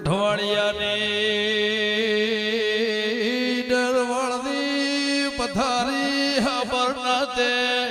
અઠવાડિયાની ડરવાળની પથારી હાબર ના તે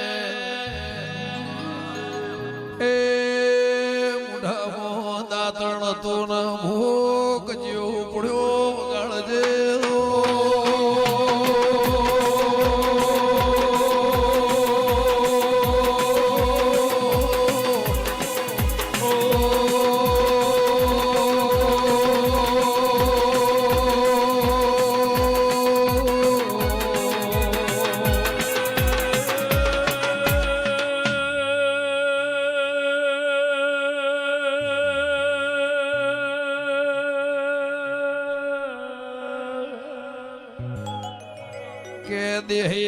હે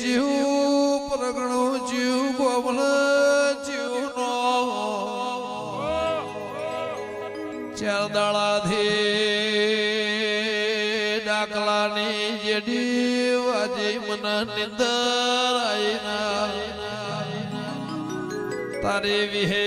જીવ પ્રગણો જીવ બમણ જીવ નો. ચાર દાળાથી ડાકલાની જેડી વાજી મન નિંદર તારે વિહે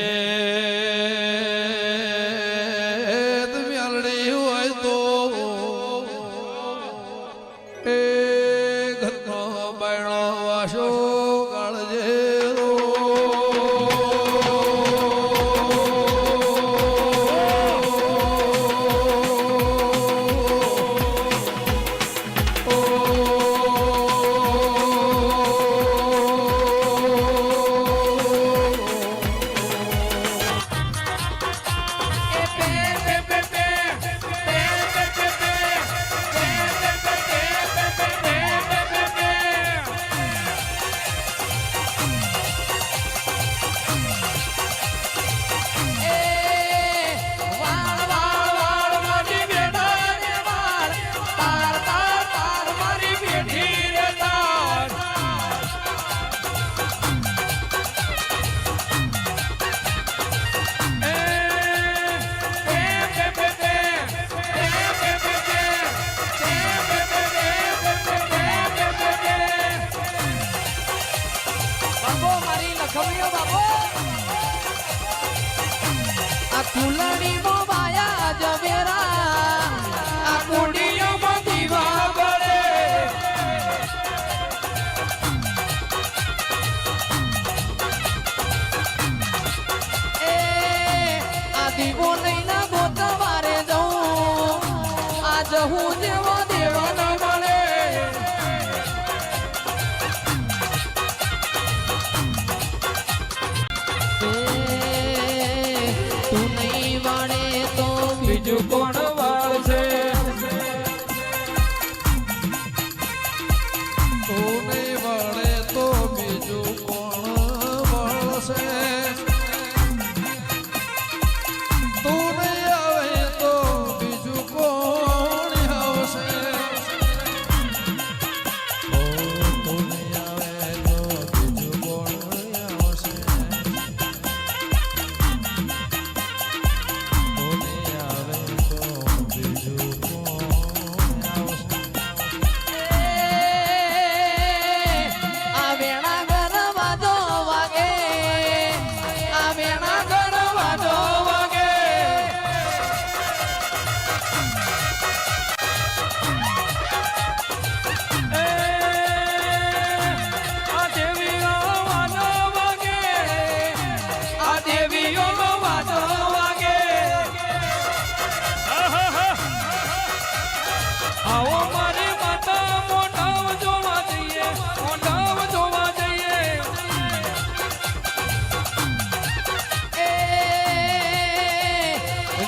জীবনেই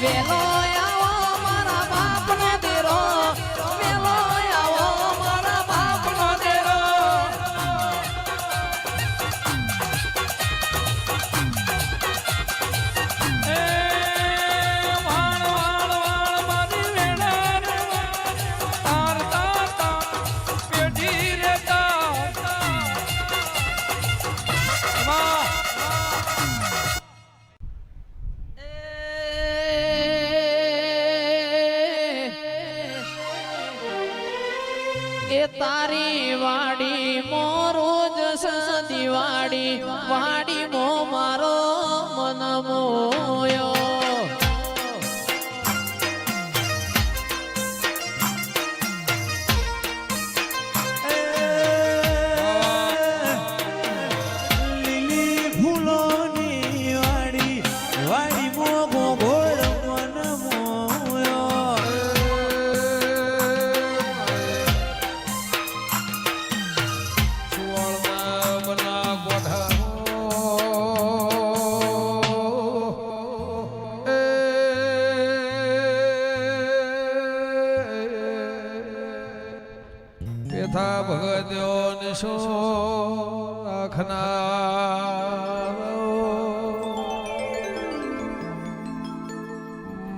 Về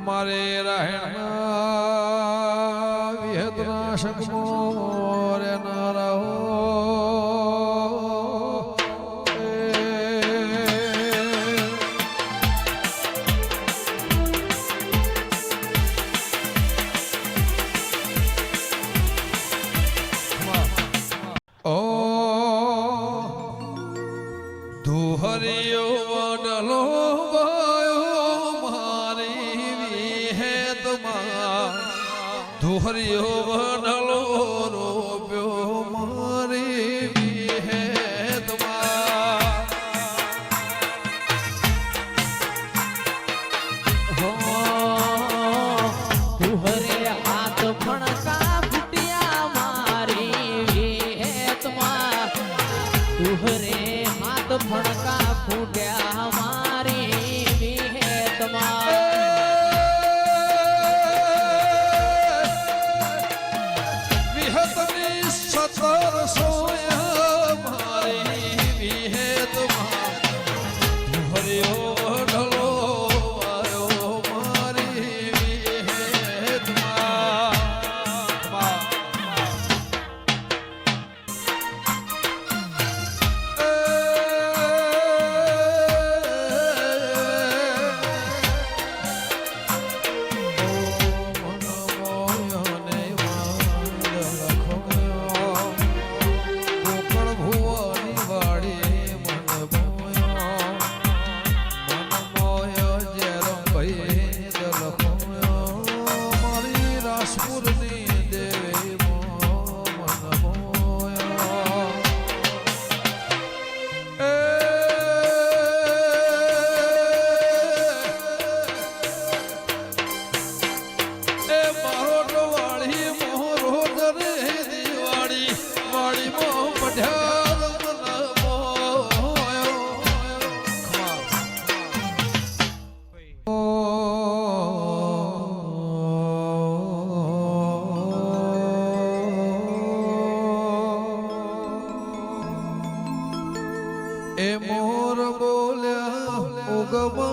મારે રહેણ વિહદના શકમો হরি হো go, go.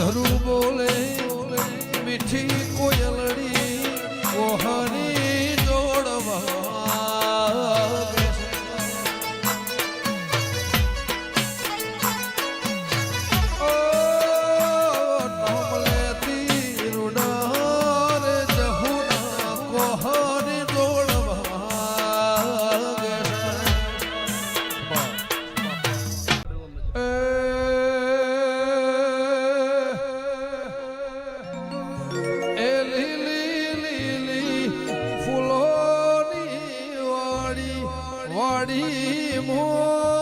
ধরু বলে મળી મો